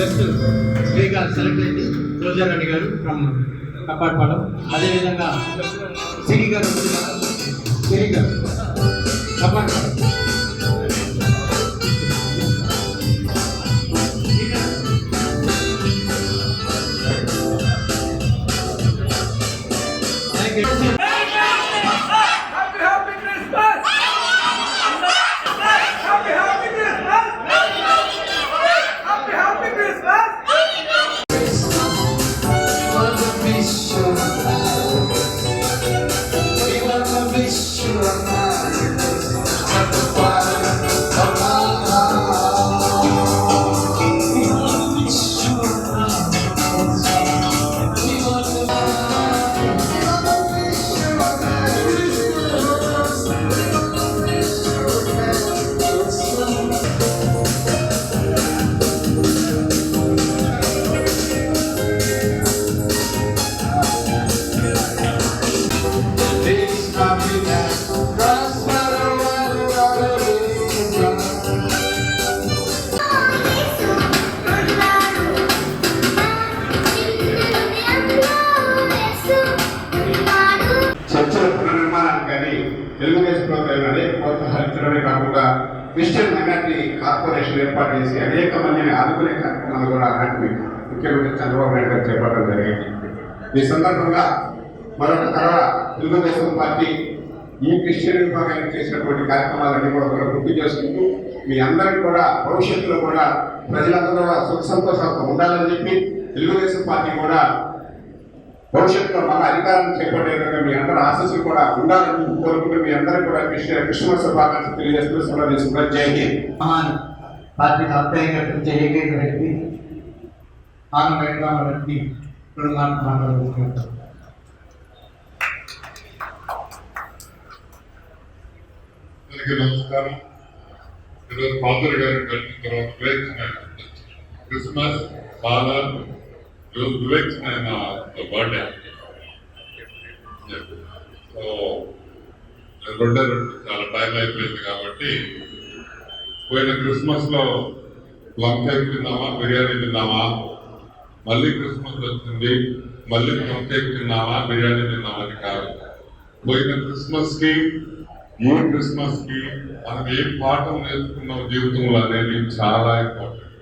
Best స్త్రీగా select అయింది Roger Reddy గారు ఫ్రమ్ కప్పాడపాలెం అదేవిధంగా సిరి గారు సిరి గారు. కప్పాడపాలెం తెలుగుదేశం ప్రభుత్వం అనేక ప్రోత్సాహించడమే కాకుండా క్రిస్టియన్ మైనార్టీ కార్పొరేషన్ ఏర్పాటు చేసి అనేక మందిని ఆదుకునే కార్యక్రమాలు కూడా అలాంటివి ముఖ్యమంత్రి చంద్రబాబు నాయుడు గారు చేపట్టడం జరిగింది. ఈ సందర్భంగా మరొక తర తెలుగుదేశం పార్టీ ఈ క్రిస్టియన్ విభాగానికి చేసినటువంటి కార్యక్రమాలన్నీ కూడా ఒకరు గుర్తు చేసుకుంటూ మీ అందరికి కూడా భవిష్యత్తులో కూడా ప్రజలందరూ సుఖ సంతోషాలతో ఉండాలని చెప్పి తెలుగుదేశం పార్టీ కూడా భవిష్యత్తులో మన అధికారం చేపట్టే విధంగా మీ అందరి ఆశస్సులు కూడా ఉండాలని కోరుకుంటూ మీ అందరికీ కూడా కృష్ణ క్రిస్మస్ శుభాకాంక్షలు తెలియజేస్తూ సెలవు తీసుకున్నారు జై హింద్ మహాన్ పార్టీకి ఆప్యాయంగా పిలిచే ఏకైక వ్యక్తి ఆమె వెంకటరామ వ్యక్తి రెండు మాటలు మాట్లాడుకుంటారు అందరికీ నమస్కారం ఈరోజు పాత్ర గారు కలిసిన తర్వాత వివేచన Christmas and uh, the bird app. So రెండే రెండు చాలా టైం అయిపోయింది కాబట్టి పోయిన క్రిస్మస్లో ప్లమ్ కేక్ తిన్నామా బిర్యానీ తిన్నామా? మళ్ళీ క్రిస్మస్ వచ్చింది మళ్ళీ ప్లమ్ కేక్ తిన్నామా బిర్యానీ తిన్నామా అని కాదు. పోయిన క్రిస్మస్కి ఈ క్రిస్మస్కి మనం ఏం పాఠం నేర్చుకున్నాం జీవితంలో అనేది చాలా ఇంపార్టెంట్